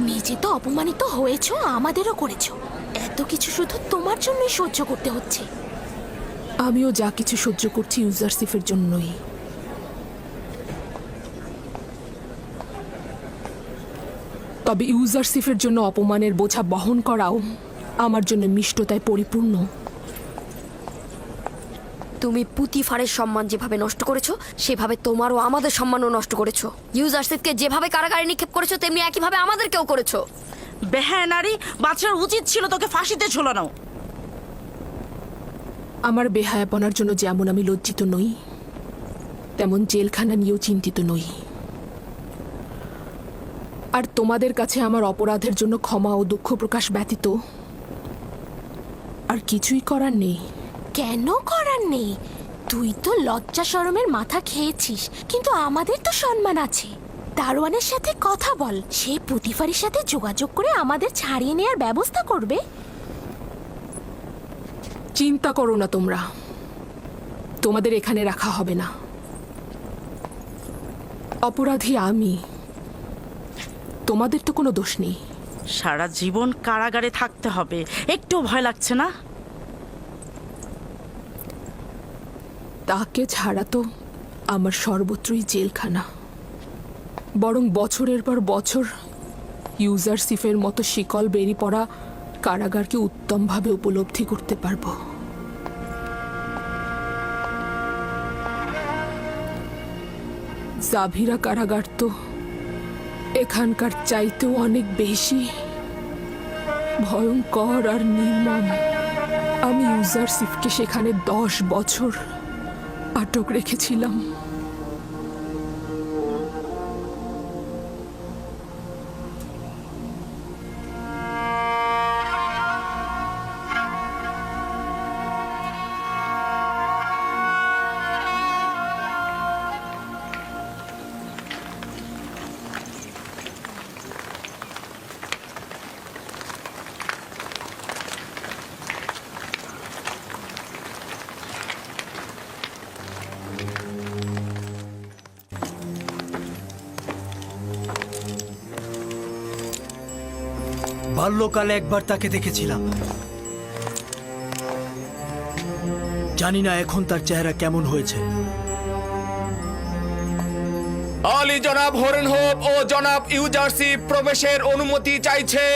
নিজে তো অপমানিত হয়েছ, আমাদেরও করেছ। এত কিছু শুধু তোমার জন্যই সহ্য করতে হচ্ছে। আমিও যা কিছু সহ্য করছি ইউজারসিফের জন্যই। তবে ইউজারসিফের জন্য অপমানের বোঝা বহন করাও আমার জন্য মিষ্টতায় পরিপূর্ণ। তুমি পুতিফারের সম্মান যেভাবে নষ্ট করেছ সেভাবে তোমারও আমাদের সম্মানও নষ্ট করেছ। ইউজারশিপকে যেভাবে কারাগারে নিক্ষেপ করেছ তেমনি একইভাবে আমাদেরকেও করেছ। বেহায় নারী বাচ্চার উচিত ছিল তোকে ফাঁসিতে ঝোলানো। আমার বেহায়াপনার জন্য যেমন আমি লজ্জিত নই তেমন জেলখানা নিয়েও চিন্তিত নই। আর তোমাদের কাছে আমার অপরাধের জন্য ক্ষমা ও দুঃখ প্রকাশ ব্যতীত আর কিছুই করার নেই। কেন করার নেই? তুই তো লজ্জা শরমের মাথা খেয়েছিস কিন্তু আমাদের তো সম্মান আছে। দারোয়ানের সাথে কথা বল সে পুতিফারির সাথে যোগাযোগ করে আমাদের ছাড়িয়ে নেওয়ার ব্যবস্থা করবে। চিন্তা করো না তোমরা। তোমাদের এখানে রাখা হবে না। অপরাধী আমি। তোমাদের তো কোনো দোষ নেই। সারা জীবন কারাগারে থাকতে হবে। একটু ভয় লাগছে না? তাকে ছাড়া তো আমার সর্বত্রই জেলখানা। বরং বছরের পর বছর ইউজারসিফের মতো শিকল বেরিয়ে পড়া কারাগারকে উত্তমভাবে উপলব্ধি করতে পারব। জাভিরা কারাগার তো এখানকার চাইতেও অনেক বেশি ভয়ঙ্কর আর নির্মম। আমি ইউজার সিফকে সেখানে দশ বছর আটক রেখেছিলাম। বাল্যকালে একবার তাকে দেখেছিলাম। জানি না এখন তার চেহারা কেমন হয়েছে। আলী জনাব হরেন হোপ ও জনাব ইউজার্সি প্রবেশের অনুমতি চাইছে।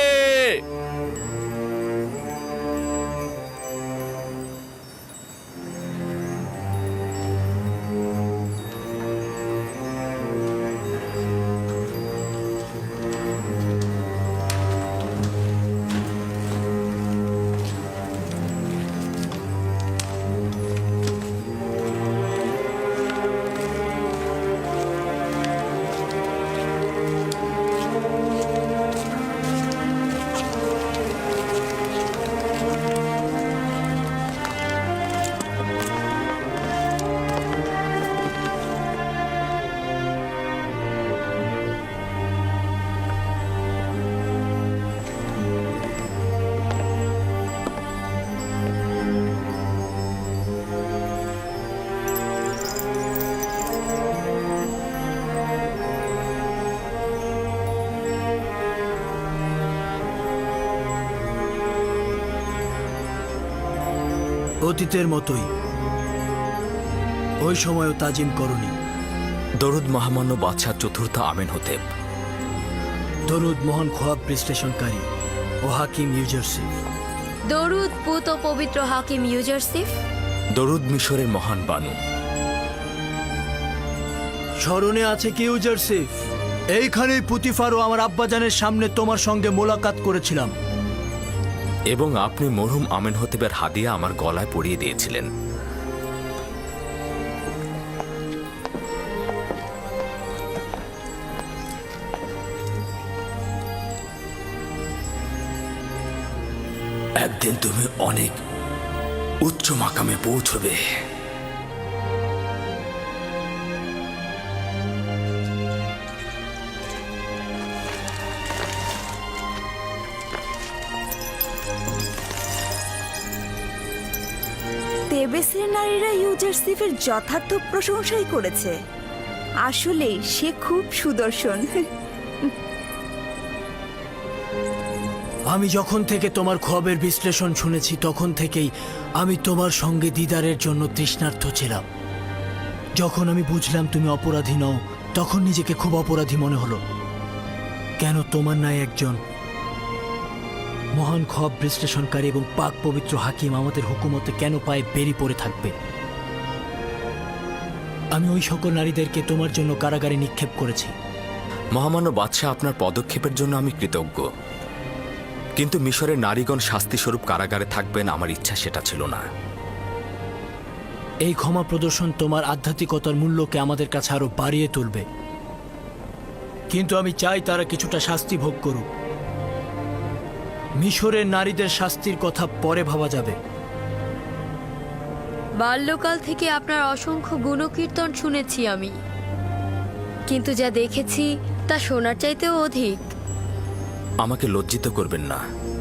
অতীতের মতোই। ওই সময়ও তাজিম করনি। দরুদ মহামান্য বাদশাহ চতুর্থ আমেন হতেব। দরুদ মোহন খোয়াব বিশ্লেষণকারী ও হাকিম ইউজারসিফ। দরুদ পুত ও পবিত্র হাকিম ইউজারসিফ। দরুদ মিশরের মহান বানু। স্মরণে আছে কি ইউজারসিফ? এইখানেই পুতিফার ও আমার আব্বাজানের সামনে তোমার সঙ্গে মোলাকাত করেছিলাম। এবং আপনি মরহুম আমেন হতেবের হাদিয়া আমার গলায় পরিয়ে দিয়েছিলেন। একদিন তুমি অনেক উচ্চ মাকামে পৌঁছবে। তেবেসের নারীরা ইউজারসিফের যথার্থ প্রশংসাই করেছে। আসলে সে খুব সুদর্শন। আমি যখন থেকে তোমার খবের বিশ্লেষণ শুনেছি, তখন থেকেই আমি তোমার সঙ্গে দিদারের জন্য তৃষ্ণার্থ ছিলাম। যখন আমি বুঝলাম তুমি অপরাধী নও, তখন নিজেকে খুব অপরাধী মনে হলো। কেন তোমার নাই একজন মহান খব বিশ্লেষণকারী এবং পাক পবিত্র হাকিম আমাদের হুকুমতে কেন পায়ে বেরি পড়ে থাকবে? আমি ওই সকল নারীদেরকে তোমার জন্য কারাগারে নিক্ষেপ করেছি। মহামান্য বাদশাহ আপনার পদক্ষেপের জন্য আমি কৃতজ্ঞ। কিন্তু মিশরের নারীগণ শাস্তিস্বরূপ কারাগারে থাকবেন আমার ইচ্ছা সেটা ছিল না। এই ক্ষমা প্রদর্শন তোমার আধ্যাত্মিকতার মূল্যকে আমাদের কাছে আরও বাড়িয়ে তুলবে। কিন্তু আমি চাই তারা কিছুটা শাস্তি ভোগ করুক। মিশরের নারীদের শাস্তির কথা পরে ভাবা যাবে। বাল্যকাল থেকে আপনার অসংখ্য গুণকীর্তন শুনেছি আমি। কিন্তু যা দেখেছি তা শোনার চাইতেও অধিক। আমাকে লজ্জিত করবেন না।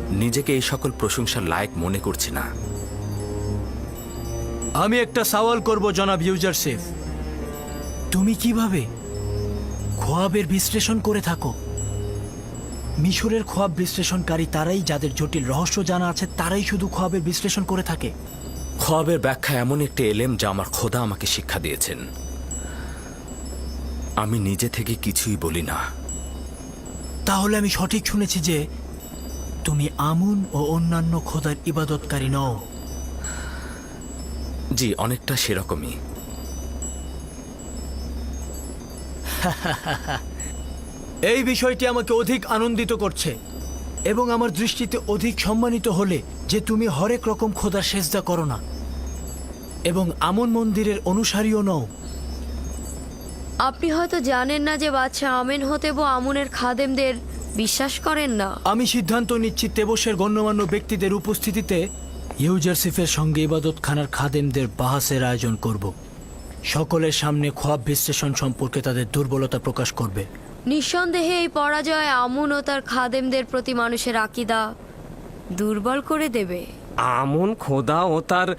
নিজেকে এই সকল প্রশংসার লায়ক মনে করছি না। আমি একটা সওয়াল করব জনাব ইউজারসেফ। তুমি কীভাবে খোয়াবের বিশ্লেষণ করে থাকো? মিশরের খোয়াব বিশ্লেষণকারী তারাই যাদের জটিল রহস্য জানা আছে তারাই শুধু খোয়াবের বিশ্লেষণ করে থাকে। খোয়াবের ব্যাখ্যা এমন একটি এলেম যা আমার খোদা আমাকে শিক্ষা দিয়েছেন। আমি নিজে থেকে কিছুই বলি না। তাহলে আমি সঠিক শুনেছি যে তুমি আমুন ও অন্যান্য খোদার ইবাদতকারী নও। জি অনেকটা সেরকমই। এই বিষয়টি আমাকে অধিক আনন্দিত করছে এবং আমার দৃষ্টিতে অধিক সম্মানিত হলে যে তুমি হরেক রকম খোদার সেজদা করো না। এবং আমন মন্দিরের অনুসারীও নও। আপনি হয়তো জানেন না যে বাচ্চা আমেন হতেব আমুনের খাদেমদের বিশ্বাস করেন না। আমি সিদ্ধান্ত নিচ্ছি তেবসের গণ্যমান্য ব্যক্তিদের উপস্থিতিতে ইউজারসিফের সঙ্গে ইবাদতখানার খাদেমদের বাহাসের আয়োজন করব। সকলের সামনে খোয়াব বিশ্লেষণ সম্পর্কে তাদের দুর্বলতা প্রকাশ করবে। নিঃসন্দেহে এই পরাজয় আমুন ও তার খাদেমদের প্রতি মানুষের আকিদা দুর্বল করে দেবে। আমন খোদা ও তার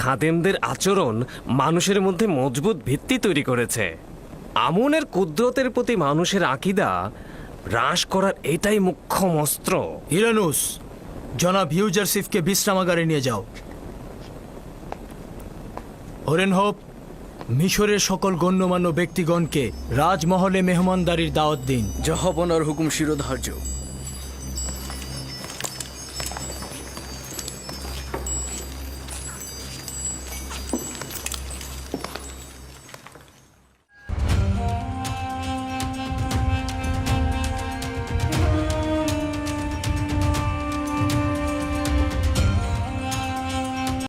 খাদেমদের আচরণ মানুষের মধ্যে মজবুত ভিত্তি তৈরি করেছে। আমনের কুদরতের প্রতি মানুষের আকিদা হ্রাস করার এটাই মুখ্যম অস্ত্র। ইরানুস জনাব ইউজারসিফকে বিশ্রামাগারে নিয়ে যাও। হরেন হোপ মিশরের সকল গণ্যমান্য ব্যক্তিগণকে রাজমহলে মেহমানদারির দাওয়াত দিন। জহবনার হুকুম শিরোধার্য।